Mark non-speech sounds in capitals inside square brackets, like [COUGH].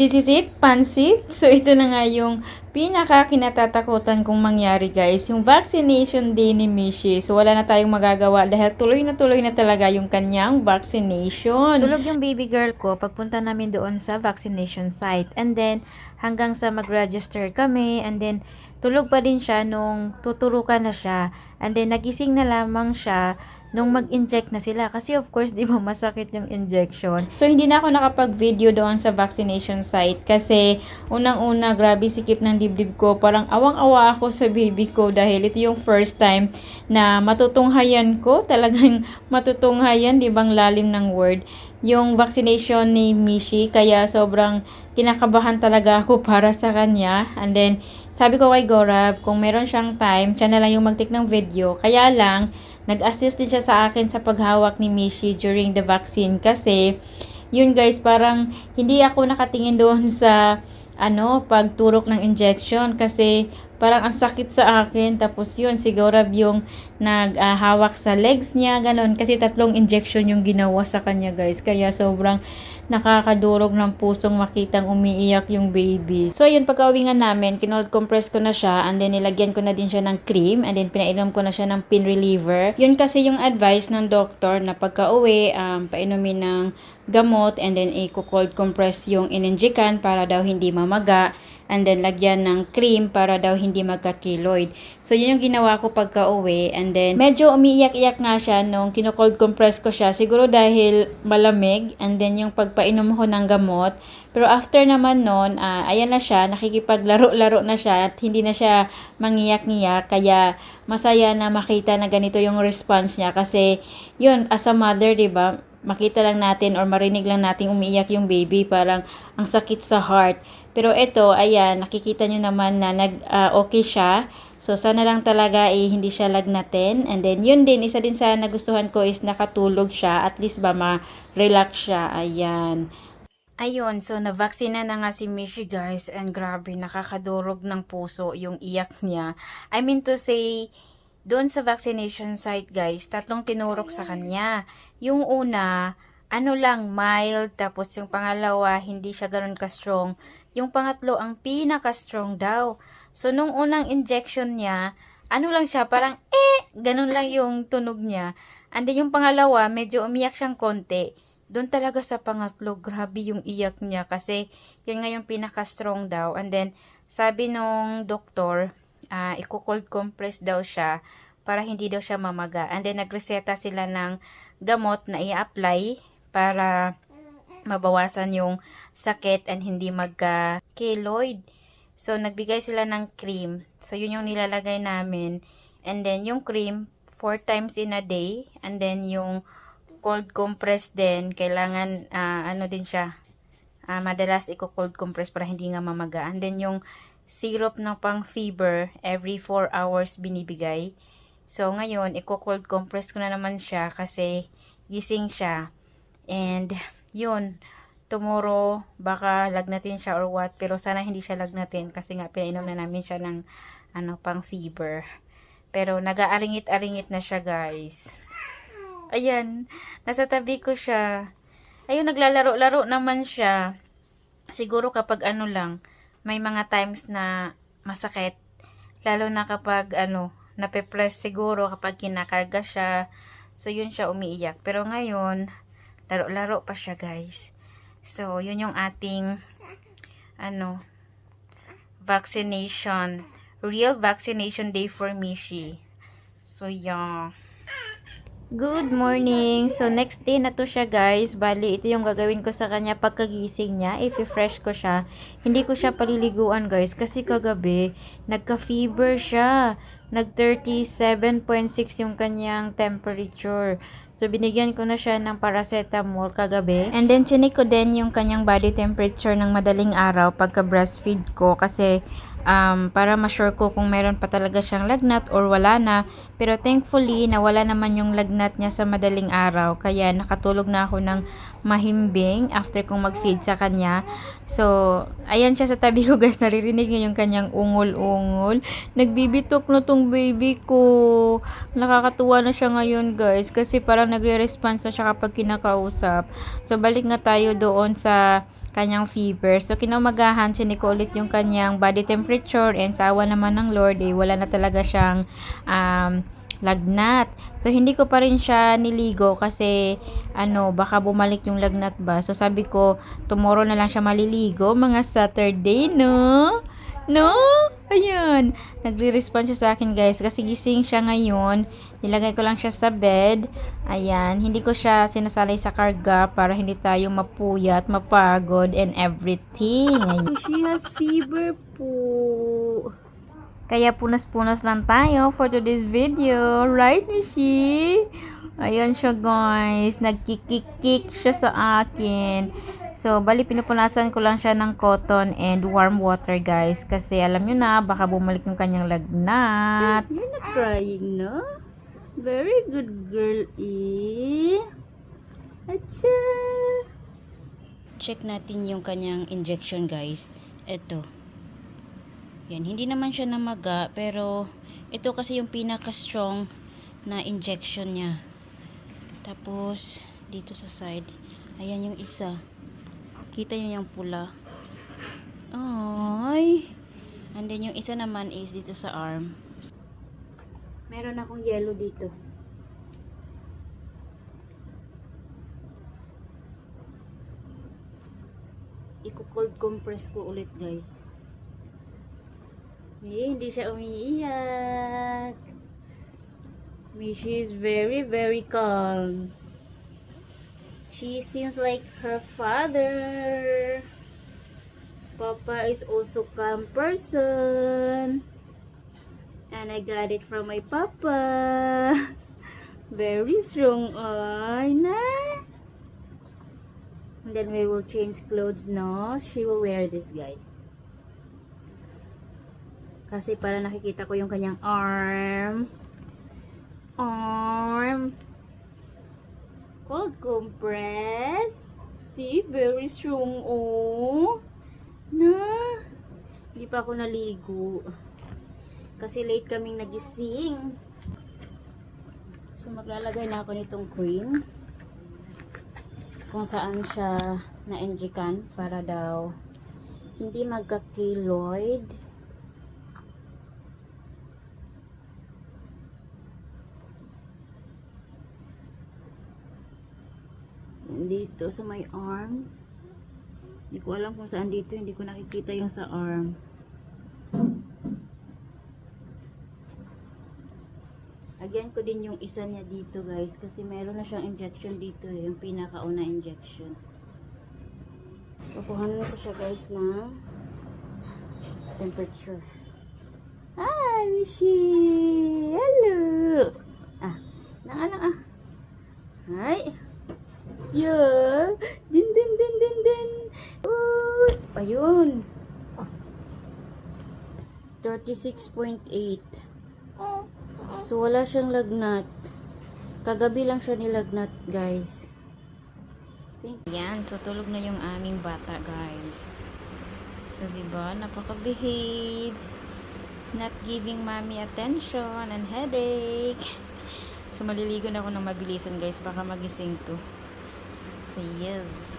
This is it, pansit. [LAUGHS] So, ito na nga yung pinaka kinatatakutan kong mangyari, guys. Yung vaccination day ni Mishi. So, wala na tayong magagawa dahil tuloy na tuloy na talaga yung kanyang vaccination. Tulog yung baby girl ko pagpunta namin doon sa vaccination site. And then, hanggang sa mag-register kami. And then, tulog pa din siya nung tuturukan na siya. And then, nagising na lamang siya nung mag-inject na sila. Kasi of course, di ba masakit yung injection. So, hindi na ako nakapag-video doon sa vaccination site kasi unang-una, grabe sikip ng dibdib ko. Parang awang-awa ako sa baby ko dahil ito yung first time na matutunghayan ko. [LAUGHS] Talagang matutunghayan, di bang lalim ng word yung vaccination ni Mishi. Kaya sobrang kinakabahan talaga ako [LAUGHS] para sa kanya. And then sabi ko kay Gorab kung meron siyang time siya na lang yung mag-take ng video. Kaya lang nag-assist din siya sa akin sa paghawak ni Mishi during the vaccine. Kasi yun guys parang hindi ako nakatingin doon [LAUGHS] sa ano pagturok ng injection. Kasi parang ang sakit sa akin tapos yun si yung naghawak sa legs niya ganon kasi tatlong injection yung ginawa sa kanya guys kaya sobrang nakakadurog ng pusong makitang umiiyak yung baby. So ayun pagkawingan namin, kinold compress ko na siya and then nilagyan ko na din siya ng cream and then pinainom ko na siya ng pain reliever. Yun kasi yung advice ng doktor na pagka uwi, um, painumin ng gamot and then i-cold compress yung ininjikan para daw hindi mamaga and then lagyan ng cream para daw hindi magka-keloid. So, yun yung ginawa ko pagka uwi and then medyo umiiyak-iyak nga siya nung kino-cold compress ko siya siguro dahil malamig and then yung pagpainom ko ng gamot. Pero after naman nun, ah, ayan na siya, nakikipaglaro-laro na siya at hindi na siya mangiyak-ngiyak kaya masaya na makita na ganito yung response niya kasi yun, as a mother, 'di ba? Makita lang natin or marinig lang natin umiiyak yung baby, parang ang sakit sa heart. Pero ito, ayan, nakikita nyo naman na nag, ah, okay siya. So, sana lang talaga eh, hindi siya lagnatin. And then, yun din, isa din sa nagustuhan ko is nakatulog siya. At least ba, ma-relax siya. Ayan. Ayun, so na-vaccine na nga si Mishi guys and grabe, nakakadurog ng puso yung iyak niya. I mean to say, doon sa vaccination site guys, tatlong tinurok sa kanya. Yung una, ano lang, mild, tapos yung pangalawa, hindi siya ganun ka-strong. Yung pangatlo, ang pinaka-strong daw. So, nung unang injection niya, ano lang siya, parang eh, ganun lang yung tunog niya. And then yung pangalawa, medyo umiyak siyang konti. Doon talaga sa pangatlo, grabe yung iyak niya kasi yun nga yung pinaka-strong daw. And then, sabi nung doktor, uh, i-cold compress daw siya para hindi daw siya mamaga. And then, nagreseta sila ng gamot na i-apply para mabawasan yung sakit and hindi magka-keloid. So, nagbigay sila ng cream. So, yun yung nilalagay namin. And then, yung cream, 4 times in a day. And then, yung cold compress din, kailangan, uh, ano din siya, uh, madalas i-cold compress para hindi nga mamaga. And then, yung syrup ng pang fever, every 4 hours binibigay. So, ngayon, i-cold compress ko na naman siya kasi gising siya. And, yun, tomorrow, baka lagnatin siya or what. Pero sana hindi siya lagnatin kasi nga pinainom na namin siya ng ano, pang fever. Pero nag-aaringit-aringit na siya, guys. Ayan, nasa tabi ko siya. Ayun, naglalaro-laro naman siya. Siguro kapag ano lang, may mga times na masakit. Lalo na kapag ano, nape-press siguro kapag kinakarga siya. So, yun siya umiiyak. Pero ngayon, laro-laro pa siya guys. So, yun yung ating ano, vaccination. Real vaccination day for Mishi. So, yeah. Good morning! So, next day na to siya guys. Bali, ito yung gagawin ko sa kanya pagkagising niya. If-refresh ko siya. Hindi ko siya paliliguan guys. Kasi kagabi, nagka-fever siya. Nag 37.6 yung kanyang temperature. So, binigyan ko na siya ng paracetamol kagabi. And then, chinik ko din yung kanyang body temperature ng madaling araw pagka breastfeed ko. Kasi, um, para ma-sure ko kung meron pa talaga siyang lagnat or wala na. Pero thankfully, nawala naman yung lagnat niya sa madaling araw. Kaya nakatulog na ako ng mahimbing after kong mag-feed sa kanya. So, ayan siya sa tabi ko guys. Naririnig niyo yung kanyang ungol-ungol. Nagbibitok na tong baby ko. Nakakatuwa na siya ngayon guys. Kasi parang nagre-response na siya kapag kinakausap. So, balik nga tayo doon sa kanyang fever. So, kinamagahan, sinik ko ulit yung kanyang body temperature and sa awa naman ng Lord, eh, wala na talaga siyang um, lagnat. So, hindi ko pa rin siya niligo kasi, ano, baka bumalik yung lagnat ba. So, sabi ko, tomorrow na lang siya maliligo, mga Saturday, no? No? Ayan. Nagre-respond siya sa akin, guys. Kasi gising siya ngayon. Nilagay ko lang siya sa bed. Ayan. Hindi ko siya sinasalay sa karga para hindi tayo mapuyat, mapagod, and everything. Ayan. She has fever po. Kaya punas-punas lang tayo for today's video. Right, Mishi? Ayan siya, guys. Nagkikik-kik siya sa akin. So, bali, pinupunasan ko lang siya ng cotton and warm water, guys. Kasi alam nyo na, baka bumalik yung kanyang lagnat. You're not crying, no? Very good girl, eh. Acha. Check natin yung kanyang injection, guys. Ito. Yan, hindi naman siya namaga, pero ito kasi yung pinaka-strong na injection niya. Tapos, dito sa side, ayan yung isa. Kita nyo yung pula. Ay! And then yung isa naman is dito sa arm. Meron akong yellow dito. Iko-cold compress ko ulit, guys. Eh, hindi siya umiiyak. She is very, very calm. She seems like her father. Papa is also calm person. And I got it from my papa. [LAUGHS] Very strong eye na. And then we will change clothes, no? She will wear this, guys. Kasi para nakikita ko yung kanyang arm. Arm. Cold compress. See, very strong, oh. Na. Hindi pa ako naligo. Kasi late kaming nagising. So, maglalagay na ako nitong cream. Kung saan siya na-enjikan para daw hindi magka-keloid. Dito sa my arm. Hindi ko alam kung saan dito hindi ko nakikita yung sa arm. Lagyan ko din yung isa niya dito guys kasi meron na siyang injection dito eh, yung pinakauna injection. Kukuhanan ko siya guys na temperature. Hi Mishi! Hello! Ah nang lang ah? Hi Yeah. Din din din din din. Uy. Ayun. 36.8. So wala siyang lagnat. Kagabi lang siya nilagnat, guys. Think yan, so tulog na yung aming bata, guys. So, diba, napaka-behave. Not giving mommy attention and headache. [LAUGHS] So, maliligo na ako ng mabilisan, guys. Baka magising to. So, yes.